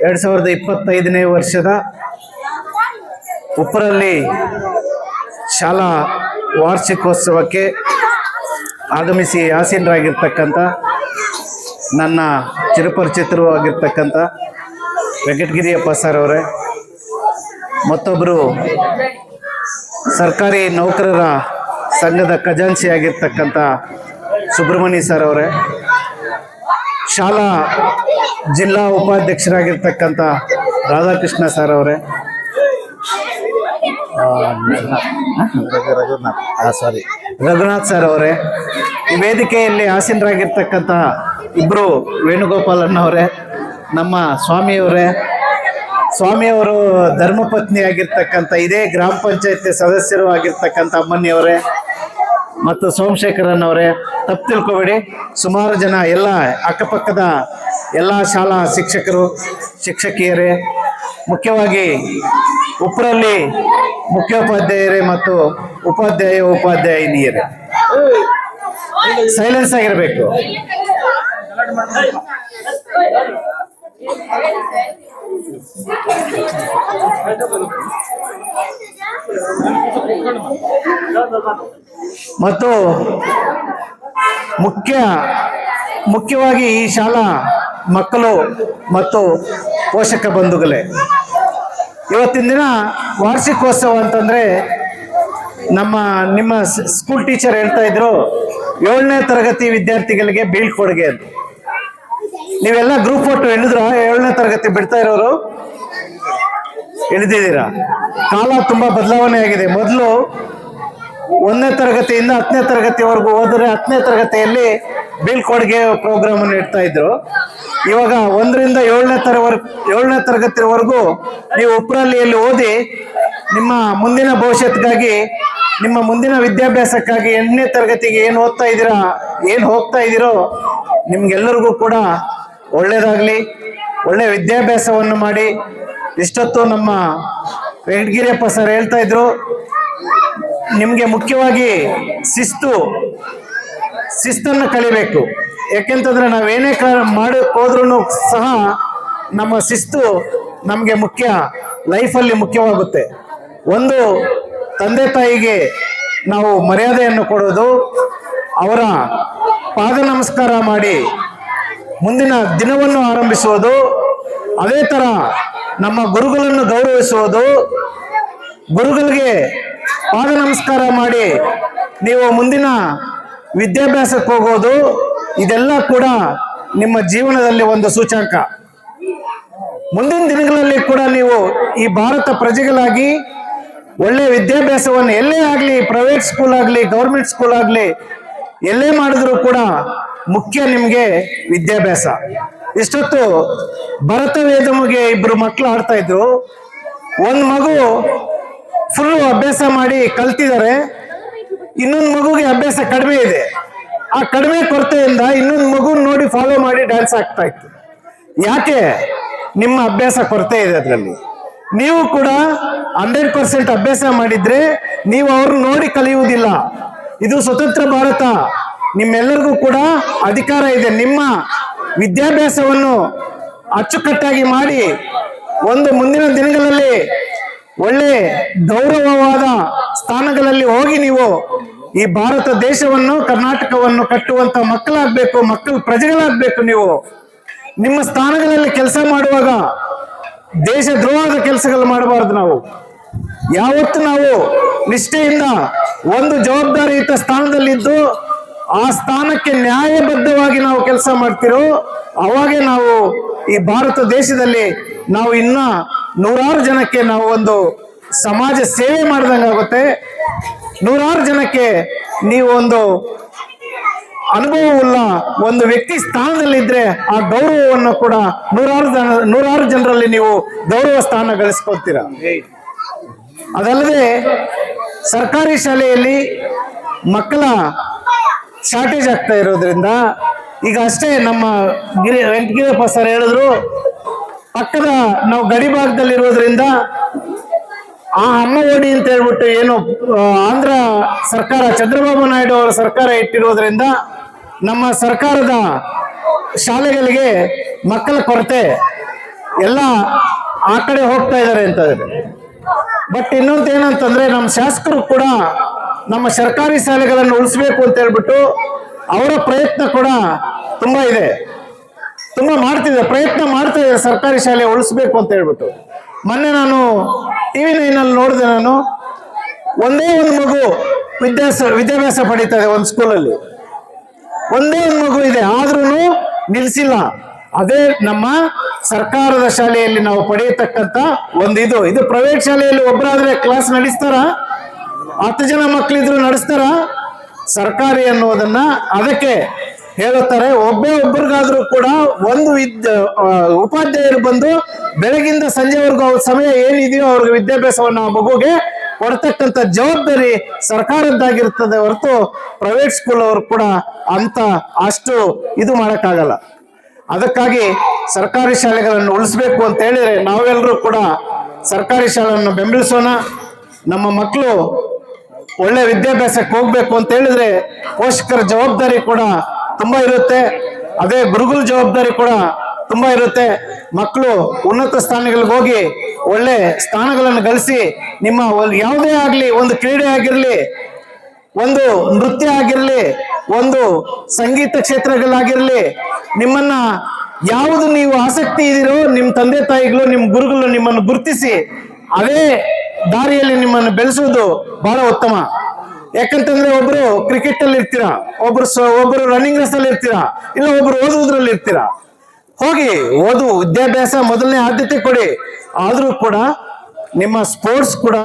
ಎರಡ್ ಸಾವಿರದ ಇಪ್ಪತ್ತೈದನೇ ವರ್ಷದ ಉಪ್ಪರಲ್ಲಿ ಶಾಲಾ ವಾರ್ಷಿಕೋತ್ಸವಕ್ಕೆ ಆಗಮಿಸಿ ಆಸೀನರಾಗಿರ್ತಕ್ಕಂಥ, ನನ್ನ ಚಿರಪರಿಚಿತರು ಆಗಿರ್ತಕ್ಕಂಥ ವೆಂಕಟಗಿರಿಯಪ್ಪ ಸರ್ ಅವರೇ ಮತ್ತೊಬ್ಬರು ಸರ್ಕಾರಿ ನೌಕರರ ಸಂಘದ ಖಜಾಂಚಿಯಾಗಿರ್ತಕ್ಕಂಥ ಆಗಿರ್ತಕ್ಕಂಥ ಸುಬ್ರಹ್ಮಣ್ಯ ಸರ್ ಅವರೇ ಶಾಲಾ ಜಿಲ್ಲಾ ಉಪಾಧ್ಯಕ್ಷರಾಗಿರ್ತಕ್ಕಂಥ ರಾಧಾಕೃಷ್ಣ ಸರ್ ಅವರೇ. ಸಾರಿ ರಘುನಾಥ್ ಸರ್ ಅವರೇ. ಈ ವೇದಿಕೆಯಲ್ಲಿ ಆಸೀನರಾಗಿರ್ತಕ್ಕಂಥ ಇಬ್ಬರು ವೇಣುಗೋಪಾಲ್ ಅವರೇ ನಮ್ಮ ಸ್ವಾಮಿಯವರೇ ಸ್ವಾಮಿಯವರು ಧರ್ಮಪತ್ನಿ ಆಗಿರ್ತಕ್ಕಂಥ ಇದೇ ಗ್ರಾಮ ಪಂಚಾಯತಿ ಸದಸ್ಯರು ಆಗಿರ್ತಕ್ಕಂಥ ಅಮ್ಮನಿಯವರೇ. ಮತ್ತು ಸೋಮಶೇಖರನ್ ಅವರೇ ತಪ್ಪು ತಿಳ್ಕೊಬೇಡಿ. ಸುಮಾರು ಜನ ಎಲ್ಲ ಅಕ್ಕಪಕ್ಕದ ಎಲ್ಲ ಶಾಲಾ ಶಿಕ್ಷಕರು, ಶಿಕ್ಷಕಿಯರೇ, ಮುಖ್ಯವಾಗಿ ಉಪ್ಪರಲ್ಲಿ ಮುಖ್ಯೋಪಾಧ್ಯಾಯರೇ ಮತ್ತು ಉಪಾಧ್ಯಾಯ ಉಪಾಧ್ಯಾಯಿನಿಯರೇ. ಸೈಲೆನ್ಸ್ ಆಗಿರಬೇಕು. ಮತ್ತು ಮುಖ್ಯ ಮುಖ್ಯವಾಗಿ ಈ ಶಾಲಾ ಮಕ್ಕಳು ಮತ್ತು ಪೋಷಕ ಬಂಧುಗಳೇ. ಇವತ್ತಿನ ದಿನ ವಾರ್ಷಿಕೋತ್ಸವ ಅಂತಂದರೆ ನಮ್ಮ ನಿಮ್ಮ ಸ್ಕೂಲ್ ಟೀಚರ್ ಹೇಳ್ತಾ ಇದ್ರು, ಏಳನೇ ತರಗತಿ ವಿದ್ಯಾರ್ಥಿಗಳಿಗೆ ಬೀಳ್ಕೊಡುಗೆ ಅಂತ. ನೀವೆಲ್ಲ ಗ್ರೂಪ್ ಫೋಟೋ ಹೇಳಿದ್ರು ಏಳನೇ ತರಗತಿ ಬಿಡ್ತಾ ಇರೋರು? ಎಳೆದಿದ್ದೀರಾ ಕಾಲ ತುಂಬಾ ಬದಲಾವಣೆ ಆಗಿದೆ. ಮೊದಲು ಒಂದನೇ ತರಗತಿಯಿಂದ ಹತ್ತನೇ ತರಗತಿವರೆಗೂ ಹೋದರೆ ಹತ್ತನೇ ತರಗತಿಯಲ್ಲಿ ಬೀಳ್ಕೊಡುಗೆ ಪ್ರೋಗ್ರಾಮ್ ಅನ್ನು ಇಡ್ತಾ ಇದ್ರು. ಇವಾಗ ಒಂದರಿಂದ ಏಳನೇ ತರವರೆ, ಏಳನೇ ತರಗತಿವರೆಗೂ ನೀವು ಉಪ್ರಲ್ಲಿಯಲ್ಲಿ ಓದಿ ನಿಮ್ಮ ಮುಂದಿನ ಭವಿಷ್ಯತ್ಗಾಗಿ, ನಿಮ್ಮ ಮುಂದಿನ ವಿದ್ಯಾಭ್ಯಾಸಕ್ಕಾಗಿ ಎಂಟನೇ ತರಗತಿಗೆ ಏನು ಓದ್ತಾ ಇದ್ದೀರಾ, ಏನು ಹೋಗ್ತಾ ಇದ್ದೀರೋ ನಿಮ್ಗೆಲ್ಲರಿಗೂ ಕೂಡ ಒಳ್ಳೇದಾಗಲಿ. ಒಳ್ಳೆ ವಿದ್ಯಾಭ್ಯಾಸವನ್ನು ಮಾಡಿ ಇಷ್ಟೊತ್ತು ನಮ್ಮ ವೆಂಕಟಗಿರಿಯಪ್ಪ ಸರ್ ಹೇಳ್ತಾ ಇದ್ರು, ನಿಮಗೆ ಮುಖ್ಯವಾಗಿ ಶಿಸ್ತು, ಶಿಸ್ತನ್ನು ಕಲಿಬೇಕು. ಯಾಕೆಂತಂದ್ರೆ ನಾವೇನೇ ಮಾಡಕ್ ಹೋದ್ರೂ ಸಹ ನಮ್ಮ ಶಿಸ್ತು ನಮಗೆ ಮುಖ್ಯ ಲೈಫಲ್ಲಿ ಮುಖ್ಯವಾಗುತ್ತೆ. ಒಂದು, ತಂದೆ ತಾಯಿಗೆ ನಾವು ಮರ್ಯಾದೆಯನ್ನು ಕೊಡೋದು, ಅವರ ಪಾದ ನಮಸ್ಕಾರ ಮಾಡಿ ಮುಂದಿನ ದಿನವನ್ನು ಆರಂಭಿಸುವುದು, ಅದೇ ಥರ ನಮ್ಮ ಗುರುಗಳನ್ನು ಗೌರವಿಸುವುದು. ಗುರುಗಳಿಗೆ ಪಾದ ನಮಸ್ಕಾರ ಮಾಡಿ ನೀವು ಮುಂದಿನ ವಿದ್ಯಾಭ್ಯಾಸಕ್ಕೆ ಹೋಗೋದು. ಇದೆಲ್ಲ ಕೂಡ ನಿಮ್ಮ ಜೀವನದಲ್ಲಿ ಒಂದು ಸೂಚಕ. ಮುಂದಿನ ದಿನಗಳಲ್ಲಿ ಕೂಡ ನೀವು ಈ ಭಾರತ ಪ್ರಜೆಗಳಾಗಿ ಒಳ್ಳೆ ವಿದ್ಯಾಭ್ಯಾಸವನ್ನು ಎಲ್ಲೇ ಆಗಲಿ ಪ್ರೈವೇಟ್ ಸ್ಕೂಲ್ ಆಗಲಿ ಗೌರ್ಮೆಂಟ್ ಸ್ಕೂಲ್ ಆಗಲಿ ಎಲ್ಲೇ ಮಾಡಿದ್ರು ಕೂಡ ಮುಖ್ಯ ನಿಮಗೆ ವಿದ್ಯಾಭ್ಯಾಸ. ಇಷ್ಟೊತ್ತು ಭರತ ವೇದಮಗೆ ಇಬ್ರು ಮಕ್ಕಳು ಆಡ್ತಾ ಇದ್ರು. ಒಂದು ಮಗು ಫುಲ್ ಅಭ್ಯಾಸ ಮಾಡಿ ಕಲ್ತಿದ್ದಾರೆ. ಇನ್ನೊಂದು ಮಗುಗೆ ಅಭ್ಯಾಸ ಕಡಿಮೆ ಇದೆ. ಆ ಕಡಿಮೆ ಕೊರತೆಯಿಂದ ಇನ್ನೊಂದು ಮಗು ನೋಡಿ ಫಾಲೋ ಮಾಡಿ ಡ್ಯಾನ್ಸ್ ಆಗ್ತಾ ಇತ್ತು. ಯಾಕೆ? ನಿಮ್ಮ ಅಭ್ಯಾಸ ಕೊರತೆ ಇದೆ ಅದರಲ್ಲಿ. ನೀವು ಕೂಡ ಹಂಡ್ರೆಡ್ ಪರ್ಸೆಂಟ್ ಅಭ್ಯಾಸ ಮಾಡಿದ್ರೆ ನೀವು ಅವ್ರು ನೋಡಿ ಕಲಿಯುವುದಿಲ್ಲ. ಇದು ಸ್ವತಂತ್ರ ಭಾರತ. ನಿಮ್ಮೆಲ್ಲರಿಗೂ ಕೂಡ ಅಧಿಕಾರ ಇದೆ. ನಿಮ್ಮ ವಿದ್ಯಾಭ್ಯಾಸವನ್ನು ಅಚ್ಚುಕಟ್ಟಾಗಿ ಮಾಡಿ ಒಂದು ಮುಂದಿನ ದಿನಗಳಲ್ಲಿ ಒಳ್ಳೆ ಗೌರವವಾದ ಸ್ಥಾನಗಳಲ್ಲಿ ಹೋಗಿ ನೀವು ಈ ಭಾರತ ದೇಶವನ್ನು, ಕರ್ನಾಟಕವನ್ನು ಕಟ್ಟುವಂತ ಮಕ್ಕಳಾಗ್ಬೇಕು, ಮಕ್ಕಳು ಪ್ರಜೆಗಳಾಗಬೇಕು ನೀವು. ನಿಮ್ಮ ಸ್ಥಾನಗಳಲ್ಲಿ ಕೆಲಸ ಮಾಡುವಾಗ ದೇಶ ದ್ರೋಹದ ಕೆಲಸಗಳು ಮಾಡಬಾರದು ನಾವು. ಯಾವತ್ತು ನಾವು ನಿಷ್ಠೆಯಿಂದ ಒಂದು ಜವಾಬ್ದಾರಿಯುತ ಸ್ಥಾನದಲ್ಲಿದ್ದು ಆ ಸ್ಥಾನಕ್ಕೆ ನ್ಯಾಯಬದ್ಧವಾಗಿ ನಾವು ಕೆಲಸ ಮಾಡ್ತಿರೋ, ಅವಾಗೆ ನಾವು ಈ ಭಾರತ ದೇಶದಲ್ಲಿ ನಾವು ಇನ್ನ ನೂರಾರು ಜನಕ್ಕೆ ನಾವು ಒಂದು ಸಮಾಜ ಸೇವೆ ಮಾಡಿದಂಗಾಗುತ್ತೆ ನೂರಾರು ಜನಕ್ಕೆ ನೀವು ಒಂದು ಅನುಭವವುಳ್ಳ ಒಂದು ವ್ಯಕ್ತಿ ಸ್ಥಾನದಲ್ಲಿದ್ರೆ ಆ ಗೌರವವನ್ನು ಕೂಡ ನೂರಾರು ಜನ, ನೂರಾರು ಜನರಲ್ಲಿ ನೀವು ಗೌರವ ಸ್ಥಾನ ಗಳಿಸ್ಕೊಳ್ತೀರ? ಅದಲ್ಲದೆ ಸರ್ಕಾರಿ ಶಾಲೆಯಲ್ಲಿ ಮಕ್ಕಳ ಶಾರ್ಟೇಜ್ ಆಗ್ತಾ ಇರೋದ್ರಿಂದ ಈಗ ಅಷ್ಟೇ ನಮ್ಮ ಗಿರಿ ವೆಂಕಟಗಿರಪ್ಪ ಸರ್ ಹೇಳಿದ್ರು, ಪಕ್ಕದ ನಾವು ಗಡಿ ಭಾಗದಲ್ಲಿ ಇರೋದ್ರಿಂದ ಆ ಅಮ್ಮ ಅಂತ ಹೇಳ್ಬಿಟ್ಟು ಏನು ಆಂಧ್ರ ಸರ್ಕಾರ, ಚಂದ್ರಬಾಬು ನಾಯ್ಡು ಅವರ ಸರ್ಕಾರ ಇಟ್ಟಿರೋದ್ರಿಂದ ನಮ್ಮ ಸರ್ಕಾರದ ಶಾಲೆಗಳಿಗೆ ಮಕ್ಕಳ ಕೊರತೆ ಎಲ್ಲ ಆ ಕಡೆ ಹೋಗ್ತಾ ಇದ್ದಾರೆ ಅಂತ ಬಟ್ ಇನ್ನೊಂದು ಏನಂತಂದ್ರೆ, ನಮ್ಮ ಶಾಸಕರು ಕೂಡ ನಮ್ಮ ಸರ್ಕಾರಿ ಶಾಲೆಗಳನ್ನು ಉಳಿಸ್ಬೇಕು ಅಂತ ಹೇಳ್ಬಿಟ್ಟು ಅವರ ಪ್ರಯತ್ನ ಕೂಡ ತುಂಬಾ ಇದೆ. ತುಂಬಾ ಮಾಡ್ತಿದ್ದೆ ಪ್ರಯತ್ನ ಮಾಡ್ತಾ ಇದ್ದಾರೆ ಸರ್ಕಾರಿ ಶಾಲೆ ಉಳಿಸ್ಬೇಕು ಅಂತ ಹೇಳ್ಬಿಟ್ಟು. ಮೊನ್ನೆ ನಾನು ಟಿವಿ ನೈನಲ್ಲಿ ನೋಡಿದೆ ನಾನು. ಒಂದೇ ಒಂದು ಮಗು ವಿದ್ಯಾಸ, ವಿದ್ಯಾಭ್ಯಾಸ ಪಡೀತಾ ಇದೆ ಒಂದು ಸ್ಕೂಲಲ್ಲಿ ಒಂದೇ ಒಂದು ಮಗು ಇದೆ. ಆದ್ರೂ ನಿಲ್ಲಿಸಿಲ್ಲ ಅದೇ ನಮ್ಮ ಸರ್ಕಾರದ ಶಾಲೆಯಲ್ಲಿ ನಾವು ಪಡೆಯತಕ್ಕಂಥ ಒಂದು ಇದು ಇದು ಪ್ರೈವೇಟ್ ಶಾಲೆಯಲ್ಲಿ ಒಬ್ಬರಾದ್ರೆ ಕ್ಲಾಸ್ ನಡೆಸ್ತಾರ? ಹತ್ತು ಜನ ಮಕ್ಕಳಿದ್ರು ನಡೆಸ್ತಾರ? ಸರ್ಕಾರಿ ಅನ್ನೋದನ್ನ ಅದಕ್ಕೆ ಹೇಳುತ್ತಾರೆ. ಒಬ್ಬೇ ಒಬ್ಬರಿಗಾದ್ರೂ ಕೂಡ ಒಂದು ವಿದ್ಯ ಉಪಾಧ್ಯಾಯರು ಬಂದು ಬೆಳಗಿಂದ ಸಂಜೆವರೆಗೂ ಅವ್ರ ಸಮಯ ಏನಿದೆಯೋ ಅವ್ರಿಗೆ ವಿದ್ಯಾಭ್ಯಾಸವನ್ನು ಮಗುಗೆ ಕೊಡ್ತಕ್ಕಂಥ ಜವಾಬ್ದಾರಿ ಸರ್ಕಾರದ್ದಾಗಿರ್ತದೆ ಹೊರತು ಪ್ರೈವೇಟ್ ಸ್ಕೂಲ್ ಅವರು ಕೂಡ ಅಂತ ಅಷ್ಟು ಇದು ಮಾಡಕ್ಕಾಗಲ್ಲ. ಅದಕ್ಕಾಗಿ ಸರ್ಕಾರಿ ಶಾಲೆಗಳನ್ನು ಉಳಿಸ್ಬೇಕು ಅಂತ ಹೇಳಿದ್ರೆ ನಾವೆಲ್ಲರೂ ಕೂಡ ಸರ್ಕಾರಿ ಶಾಲೆಯನ್ನು ಬೆಂಬಲಿಸೋಣ. ನಮ್ಮ ಮಕ್ಕಳು ಒಳ್ಳೆ ವಿದ್ಯಾಭ್ಯಾಸಕ್ಕೆ ಹೋಗ್ಬೇಕು ಅಂತ ಹೇಳಿದ್ರೆ ಪೋಷಕರ ಜವಾಬ್ದಾರಿ ಕೂಡ ತುಂಬಾ ಇರುತ್ತೆ. ಅದೇ ಗುರುಗಳ ಜವಾಬ್ದಾರಿ ಕೂಡ ತುಂಬಾ ಇರುತ್ತೆ. ಮಕ್ಕಳು ಉನ್ನತ ಸ್ಥಾನಗಳಿಗೆ ಹೋಗಿ ಒಳ್ಳೆ ಸ್ಥಾನಗಳನ್ನು ಗಳಿಸಿ ನಿಮ್ಮ ಯಾವುದೇ ಆಗಲಿ, ಒಂದು ಕ್ರೀಡೆ ಆಗಿರಲಿ, ಒಂದು ನೃತ್ಯ ಆಗಿರಲಿ, ಒಂದು ಸಂಗೀತ ಕ್ಷೇತ್ರಗಳಾಗಿರಲಿ, ನಿಮ್ಮನ್ನ ಯಾವುದು ನೀವು ಆಸಕ್ತಿ ಇದ್ದೀರೋ, ನಿಮ್ಮ ತಂದೆ ತಾಯಿಗಳು, ನಿಮ್ಮ ಗುರುಗಳು ನಿಮ್ಮನ್ನು ಗುರುತಿಸಿ ಅದೇ ದಾರಿಯಲ್ಲಿ ನಿಮ್ಮನ್ನು ಬೆಳೆಸುವುದು ಬಹಳ ಉತ್ತಮ. ಯಾಕಂತಂದ್ರೆ ಒಬ್ರು ಕ್ರಿಕೆಟ್ ಅಲ್ಲಿ ಇರ್ತೀರಾ, ಒಬ್ರು ಒಬ್ರು ರನ್ನಿಂಗ್ ರೇಸ್ ಅಲ್ಲಿ ಇರ್ತೀರಾ, ಇಲ್ಲ ಒಬ್ರು ಓದುವುದ್ರಲ್ಲಿ ಇರ್ತೀರಾ? ಹೋಗಿ ಓದು, ವಿದ್ಯಾಭ್ಯಾಸ ಮೊದಲನೇ ಆದ್ಯತೆ ಕೊಡಿ. ಆದ್ರೂ ಕೂಡ ನಿಮ್ಮ ಸ್ಪೋರ್ಟ್ಸ್ ಕೂಡ